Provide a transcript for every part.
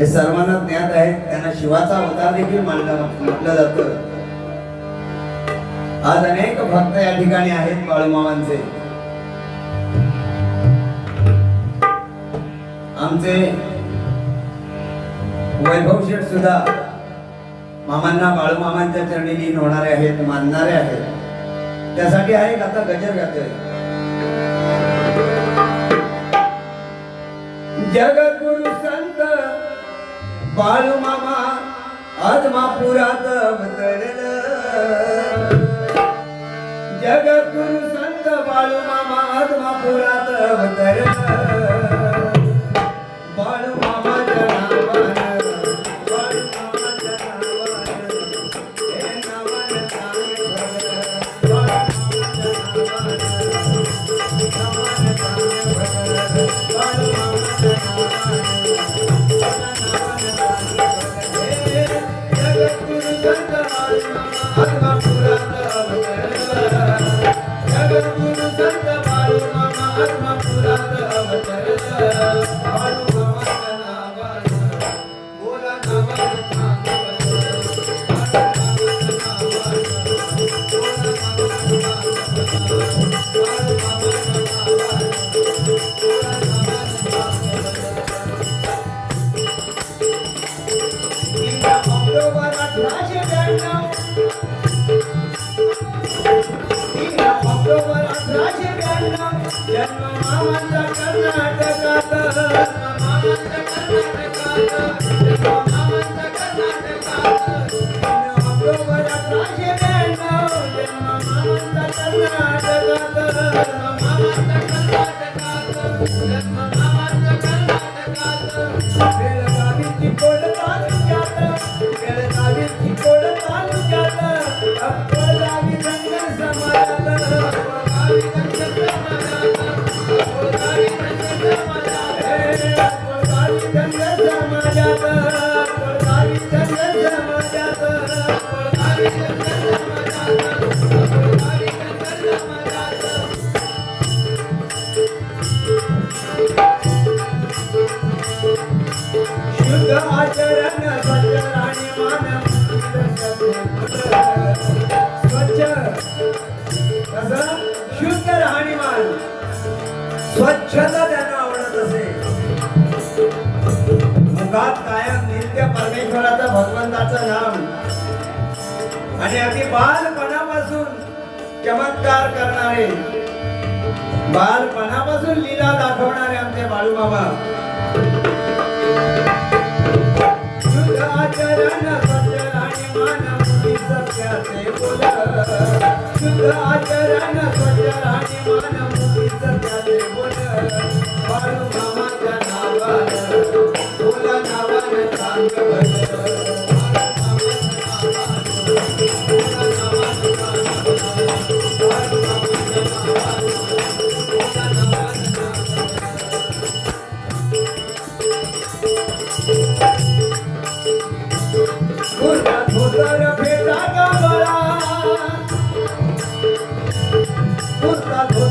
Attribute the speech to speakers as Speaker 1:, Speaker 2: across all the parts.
Speaker 1: हे सर्वांना ज्ञात आहे त्यांना शिवाचा अवतार देखील मानलं म्हटलं जातं. आज अनेक भक्त या ठिकाणी आहेत बाळूमामांचे. आमचे वैभव शेठ सुद्धा मामांना बाळूमामांच्या चरणी लीन होणारे आहेत मानणारे आहेत. त्यासाठी आहे आता गजर गातोय. जगत बाळूमामा आत्मापुरात अवतरल. जगद्गुरु संत बाळूमामा आत्मापुरात अवतरल. जगद्गुरु संत Thank you. स्वच्छता त्यांना आवडत असे मुखात कायम नित्य परमेश्वराचं भगवंताचं नाम आणि अगदी बालपणापासून चमत्कार करणारे बालपणापासून लीला दाखवणारे आमचे बाळूबाबा आचरण स्वच्छ राहणीमान मुली सत्याचे बोल. शुद्ध आचरण मुली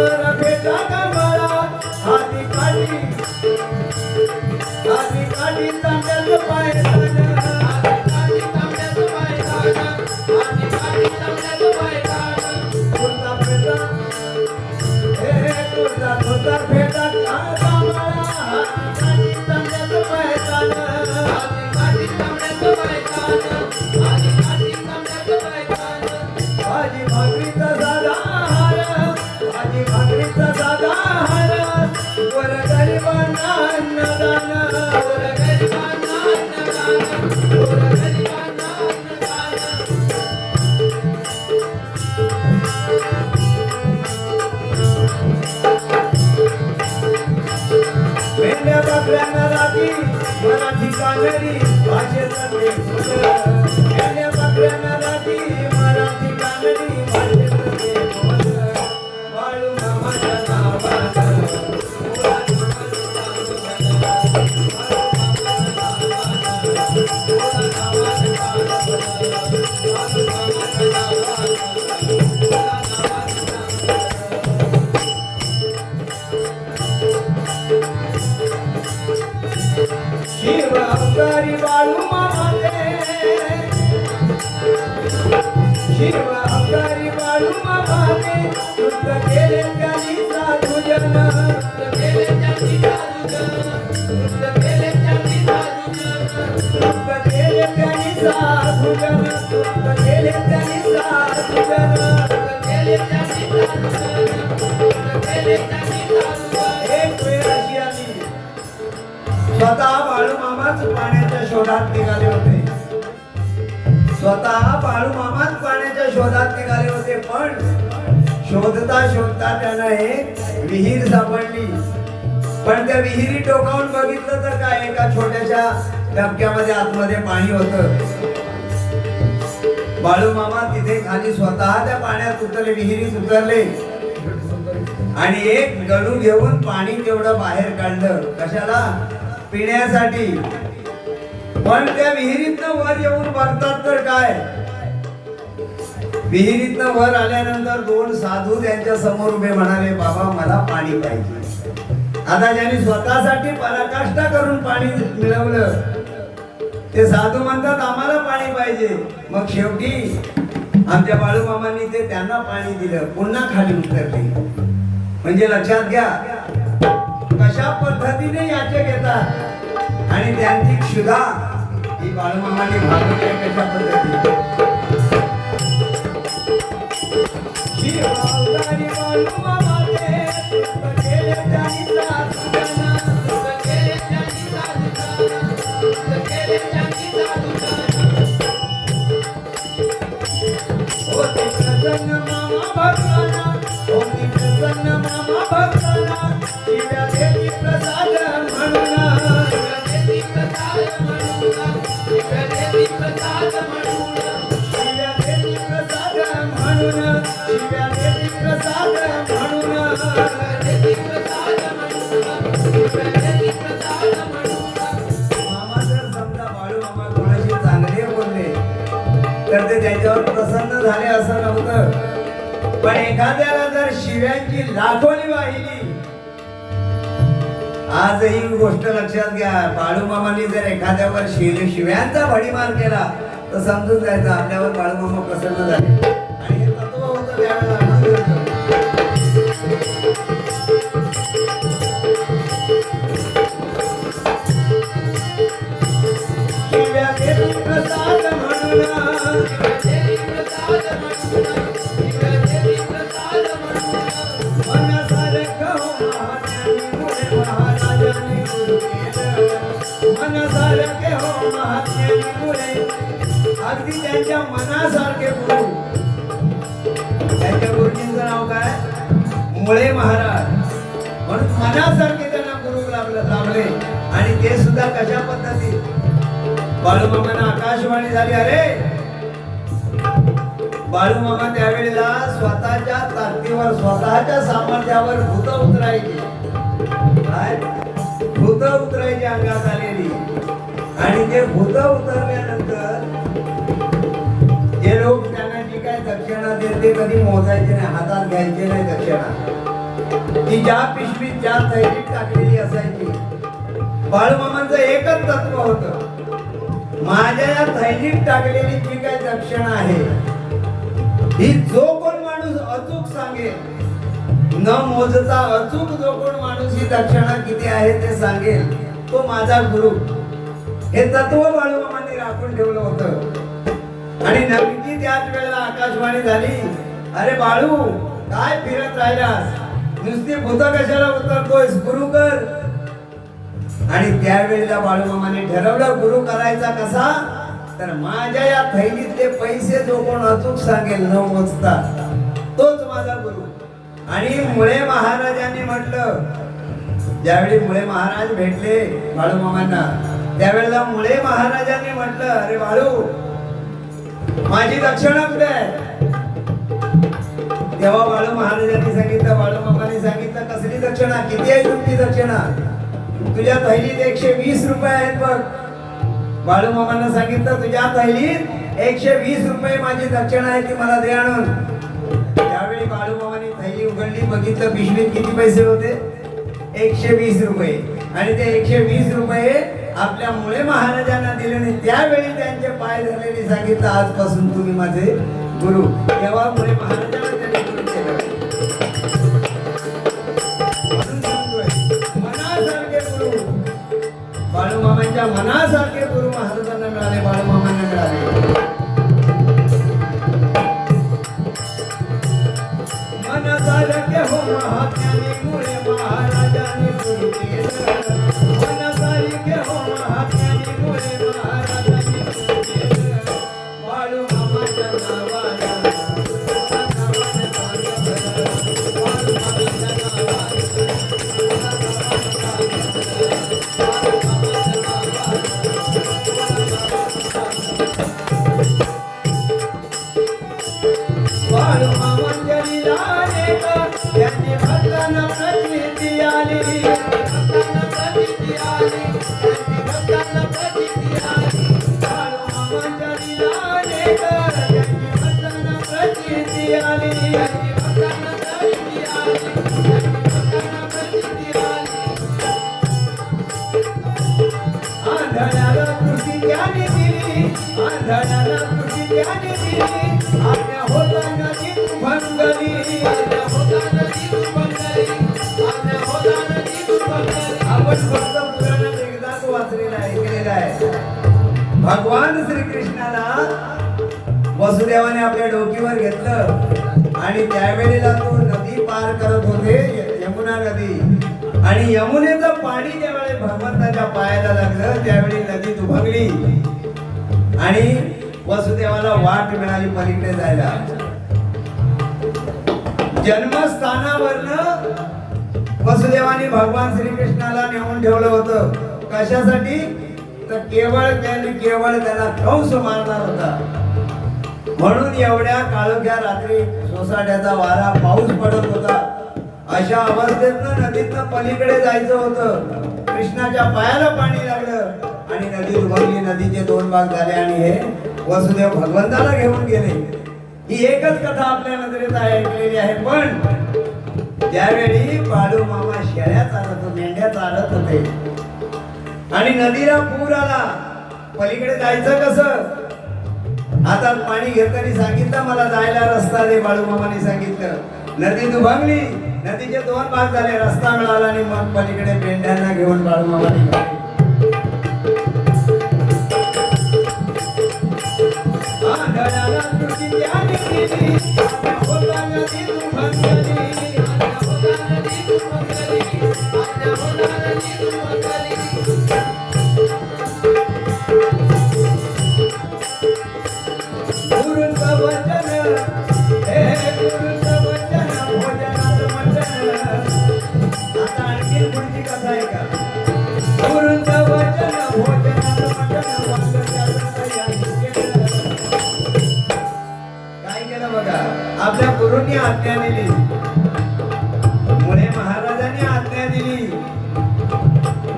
Speaker 1: कुर्ता धोतर स्वतः बाळू मामाच पाण्याच्या शोधात निघाले होते. स्वतः बाळू मामाच पाण्याच्या शोधात निघाले होते. पण शोधता शोधता त्यानं हे विहीर सापडली. पण त्या विहिरी टोकावून बघितलं तर काय? एका छोट्याशा डबक्यामध्ये आतमध्ये पाणी होतं. बाळू मामा तिथे खाली स्वतः त्या पाण्यात उतरले विहिरीत उतरले. आणि एक गडू घेऊन पाणी तेवढं बाहेर काढलं. कशाला? पिण्यासाठी. पण त्या विहिरीतनं वर येऊन बघतात तर काय? विहिरीतनं वर आल्यानंतर दोन साधू त्यांच्यासमोर उभे म्हणाले बाबा मला पाणी पाहिजे. आता ज्यांनी स्वतःसाठी पराकाष्ठा करून पाणी मिळवलं ते साधू म्हणतात आम्हाला पाणी पाहिजे. मग शेवटी आमच्या बाळूमामांनी ते त्यांना पाणी दिलं पुन्हा खाली उतरले. म्हणजे लक्षात घ्या कशा पद्धतीने याचे घेतात आणि त्यांची क्षुधा ही बाळूमामाने भागवली कशा पद्धतीने? शिवावतारी बाळूमामाचे तर ते त्याच्यावर प्रसन्न झाले असं नव्हतं पण एखाद्याला जर शिव्यांची लाखोली वाहिली आज ही गोष्ट लक्षात घ्या बाळूमामाने जर एखाद्यावर शिव शिव्यांचा भडीमार केला तर समजून जायचं आपल्यावर बाळूमामा प्रसन्न झाले. मुळे महाराज. म्हणून मनासारखे त्यांना गुरु लाभले आणि ते सुद्धा कशा पद्धतीत? बाळूमामांना आकाशवाणी झाली. अरे! बाळूमामा त्यावेळेला स्वतःच्या ताकदीवर स्वतःच्या सामर्थ्यावर भूत उतरायची. काय? भूत उतरायची अंगात आलेली. आणि ते भूत उतरल्यानंतर जे लोक त्यांना जी काय दक्षिणा देते कधी मोजायचे नाही हातात घ्यायचे नाही दक्षिणा. ती ज्या पिशवीत ज्या थैलीत टाकलेली असायची बाळूमामांचं एकच तत्व होत. माझ्या या थैलीत टाकलेली जी काही दक्षिणा आहे ही जो कोण माणूस अचूक सांगेल न मोजता अचूक जो कोण माणूस ही दक्षिणा किती आहे ते सांगेल तो माझा गुरु. हे तत्व बाळूमामांनी राखून ठेवलं होतं. आणि नक्की त्याच वेळेला आकाशवाणी झाली अरे बाळू काय फिरत राहिलास? नुसती भूत कशाला उतरतोयस गुरु कर. आणि त्यावेळेला बाळूमामाने ठरवलं गुरु करायचा कसा? तर माझ्या या थैलीतले पैसे जो कोण अचूक सांगेल न मोजता तोच माझा गुरु. आणि मुळे महाराजांनी म्हटलं ज्यावेळी मुळे महाराज भेटले बाळूमामांना त्यावेळेला मुळे महाराजांनी म्हटलं अरे बाळू माझी दक्षिणा कुठे आहे? तेव्हा बाळू महाराजांनी सांगितलं बाळू सांगितलं कसली दक्षिणा? किती आहे तुमची दक्षिणा? तुझ्या थैलीत एकशे वीस रुपये आहेत बघ. बाळू मामांना सांगितलं तुझ्या थैलीत एकशे वीस रुपये माझी दक्षिणा आहे ती मला दे आणून. त्यावेळी बाळू थैली उघडली बघितलं पिशवीत किती पैसे होते? एकशे वीस रुपये. आणि ते एकशे वीस रुपये आपल्या मुळे महाराजांना दिले आणि त्यावेळी त्यांचे पाय धरलेले सांगितलं आजपासून तुम्ही माझे गुरु. तेव्हा मुळे महाराजांना बाळू मनासारखे गुरु महाराजांना मिळाले बाळू मामांना मिळाले. मनसारखे हो महात्म्याने मुळे भगवान श्रीकृष्णाला वसुदेवाने आपल्या डोकीवर घेतलं आणि त्यावेळेला तो नदी पार करत होते यमुना नदी. आणि यमुनेचं पाणी ज्यावेळी भगवंताच्या पायाला लागलं त्यावेळी नदी दुभगली. आणि वसुदेवाला वाट मिळाली पलीकडे जायला. जन्मस्थानावरनं वसुदेवाने भगवान श्रीकृष्णाला नेऊन ठेवलं होतं. कशासाठी? तर केवळ त्यांनी केवळ त्याला कंस मारणार होता. म्हणून एवढ्या काळोख्या रात्री सोसाट्याचा वारा पाऊस पडत होता. अशा अवस्थेतनं नदीतनं पलीकडे जायचं होतं. कृष्णाच्या पायाला पाणी लागलं आणि नदी उभारली नदीचे दोन भाग झाले आणि हे वसुदेव भगवंताला घेऊन गेले. ही एकच कथा आपल्या नजरेत ऐकलेली आहे. पण त्यावेळी बाळू मामा शेळ्या चालत होते मेंढ्या चालत होते आणि नदीला पूर आला. पलीकडे जायचं कसं? आता पाणी घेताना सांगितलं मला जायला रस्ता दे बाळू मामाने सांगितलं. नदी दुभांगली. नदीचे दोन भाग झाले रस्ता मिळाला आणि मग पलीकडे पेंढ्यांना घेऊन बाळू मामाने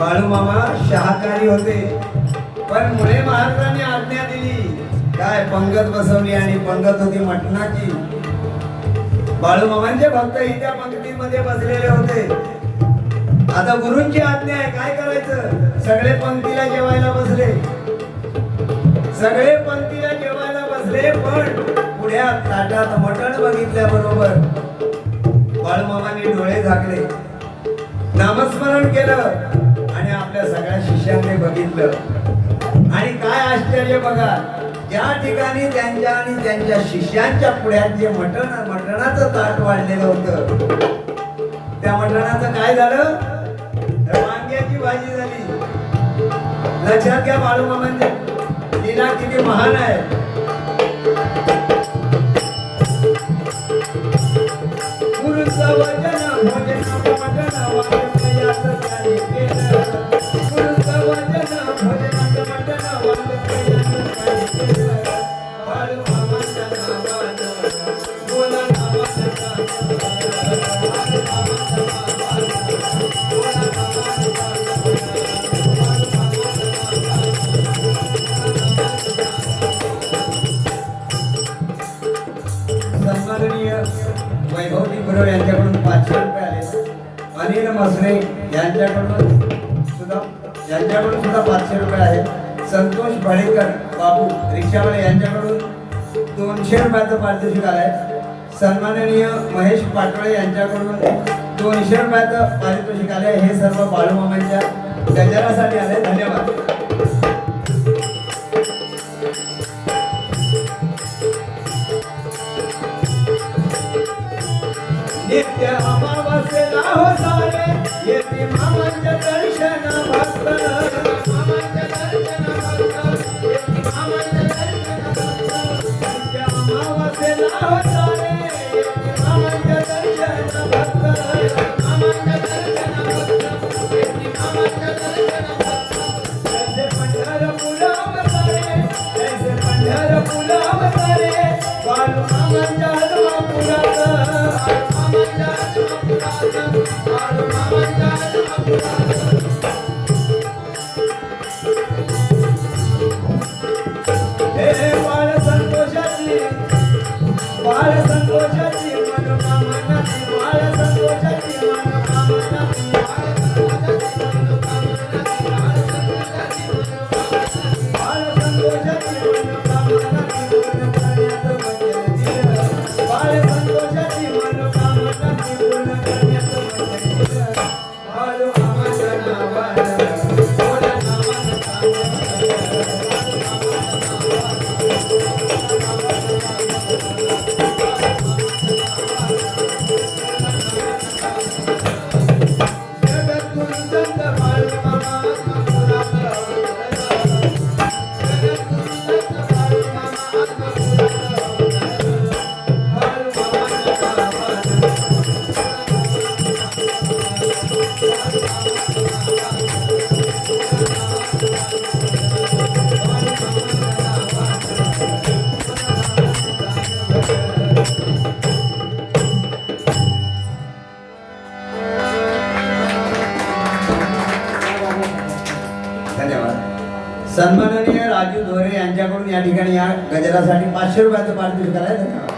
Speaker 1: बाळूमामा शाकाहारी होते. पण मुळे महाराजांनी आज्ञा दिली. काय पंगत बसवली आणि पंगत होती मटणाची. बाळूमामांचे भक्त ही त्या पंक्तीमध्ये बसलेले होते. आता गुरुंची आज्ञा आहे काय करायचं? सगळे पंक्तीला जेवायला बसले. सगळे पंक्तीला जेवायला बसले पण पुढ्या ताटात मटण बघितल्याबरोबर बाळूमामाने डोळे झाकले. नामस्मरण केलं. आपल्या सगळ्या शिष्यांनी बघितलं. आणि काय आश्चर्य बघा त्या ठिकाणी त्यांच्या आणि त्यांच्या शिष्यांच्या पुढ्यात जे मटण मटणाचं ताट वाढलेलं होतं त्या मटणाचं काय झालं? वांग्याची भाजी झाली. लक्षात घ्या बाळूमामांचे लीला किती महान आहे. गुरुचं वचन भोजनाचं वचन वाक्य याचं त्याने केलं. फळेकर बाबू रिक्षावाले यांच्याकडून दोनशे रुपयाचं पारितोषिक आलंय. सन्माननीय महेश पाटोळे यांच्याकडून दोनशे रुपयाचं पारितोषिक आलंय. हे सर्व बाळूमामांच्या गजरासाठी आले धन्यवाद. नित्य अमावास्येला हो सारे येते मामांच्या दर्शन भक्त सन्माननीय राजू धोरे यांच्याकडून या ठिकाणी या गजरासाठी पाचशे रुपयाचं पारितोषिक करायचं